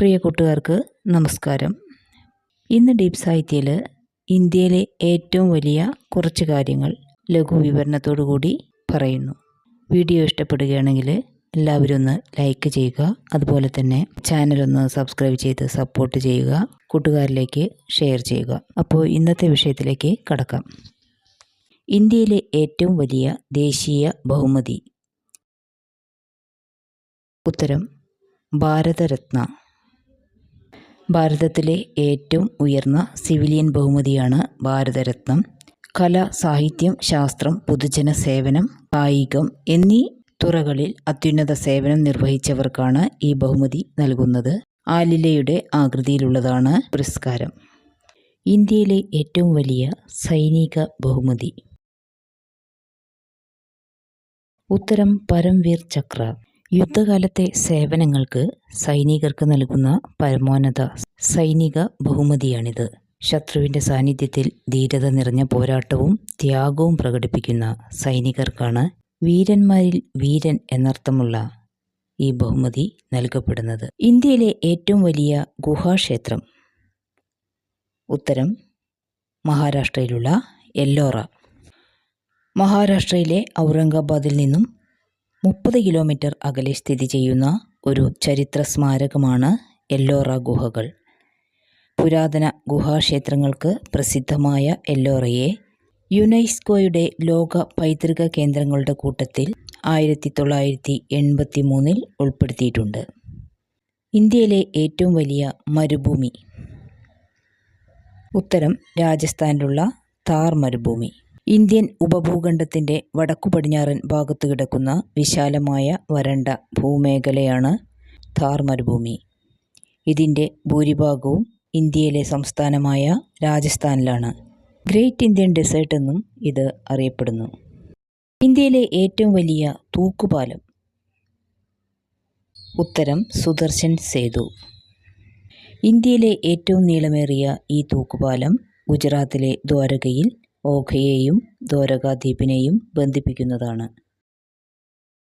പ്രിയ കൂട്ടുകാർക്ക് നമസ്കാരം. ഇന്ന് ഡീപ് സാഹിത്യയിൽ ഇന്ത്യയിലെ ഏറ്റവും വലിയ കുറച്ച് കാര്യങ്ങൾ ലഘു വിവരണത്തോടു കൂടി പറയുന്നു. വീഡിയോ ഇഷ്ടപ്പെടുകയാണെങ്കിൽ എല്ലാവരും ഒന്ന് ലൈക്ക് ചെയ്യുക അതുപോലെ തന്നെ ചാനലൊന്ന് സബ്സ്ക്രൈബ് ചെയ്ത് സപ്പോർട്ട് ചെയ്യുക കൂട്ടുകാരിലേക്ക് ഷെയർ ചെയ്യുക. അപ്പോൾ ഇന്നത്തെ വിഷയത്തിലേക്ക് കടക്കാം. ഇന്ത്യയിലെ ഏറ്റവും വലിയ ദേശീയ ബഹുമതി. ഉത്തരം ഭാരതരത്ന. ഭാരതത്തിലെ ഏറ്റവും ഉയർന്ന സിവിലിയൻ ബഹുമതിയാണ് ഭാരതരത്നം. കല സാഹിത്യം ശാസ്ത്രം പൊതുജന സേവനം കായികം എന്നീ തുറകളിൽ അത്യുന്നത സേവനം നിർവഹിച്ചവർക്കാണ് ഈ ബഹുമതി നൽകുന്നത്. ആലിലയുടെ ആകൃതിയിലുള്ളതാണ് പുരസ്കാരം. ഇന്ത്യയിലെ ഏറ്റവും വലിയ സൈനിക ബഹുമതി. ഉത്തരം പരംവീർ ചക്ര. യുദ്ധകാലത്തെ സേവനങ്ങൾക്ക് സൈനികർക്ക് നൽകുന്ന പരമോന്നത സൈനിക ബഹുമതിയാണിത്. ശത്രുവിന്റെ സാന്നിധ്യത്തിൽ ധീരത നിറഞ്ഞ പോരാട്ടവും ത്യാഗവും പ്രകടിപ്പിക്കുന്ന സൈനികർക്കാണ് വീരന്മാരിൽ വീരൻ എന്നർത്ഥമുള്ള ഈ ബഹുമതി നൽകപ്പെടുന്നത്. ഇന്ത്യയിലെ ഏറ്റവും വലിയ ഗുഹാക്ഷേത്രം ഉത്തരം മഹാരാഷ്ട്രയിലുള്ള എല്ലോറ. മഹാരാഷ്ട്രയിലെ ഔറംഗാബാദിൽ നിന്നും മുപ്പത് കിലോമീറ്റർ അകലെ സ്ഥിതി ചെയ്യുന്ന ഒരു ചരിത്ര സ്മാരകമാണ് എല്ലോറ ഗുഹകൾ. പുരാതന ഗുഹാക്ഷേത്രങ്ങൾക്ക് പ്രസിദ്ധമായ എല്ലോറയെ യുനെസ്കോയുടെ ലോക പൈതൃക കേന്ദ്രങ്ങളുടെ കൂട്ടത്തിൽ ആയിരത്തി തൊള്ളായിരത്തി എൺപത്തി മൂന്നിൽ ഉൾപ്പെടുത്തിയിട്ടുണ്ട്. ഇന്ത്യയിലെ ഏറ്റവും വലിയ മരുഭൂമി. ഉത്തരം രാജസ്ഥാനിലുള്ള താർ മരുഭൂമി. ഇന്ത്യൻ ഉപഭൂഖണ്ഡത്തിന്റെ വടക്കു പടിഞ്ഞാറൻ ഭാഗത്ത് കിടക്കുന്ന വിശാലമായ വരണ്ട ഭൂമേഖലയാണ് ഥാർ മരുഭൂമി ഇതിന്റെ ഭൂരിഭാഗവും ഇന്ത്യയിലെ സംസ്ഥാനമായ രാജസ്ഥാനിലാണ്. ഗ്രേറ്റ് ഇന്ത്യൻ ഡെസേർട്ട് എന്നും ഇത് അറിയപ്പെടുന്നു. ഇന്ത്യയിലെ ഏറ്റവും വലിയ തൂക്കുപാലം ഉത്തരം സുദർശൻ സേതു. ഇന്ത്യയിലെ ഏറ്റവും നീളമേറിയ ഈ തൂക്കുപാലം ഗുജറാത്തിലെ ദ്വാരകയിൽ ഓഖയെയും ദ്വാരകാദ്വീപിനെയും ബന്ധിപ്പിക്കുന്നതാണ്.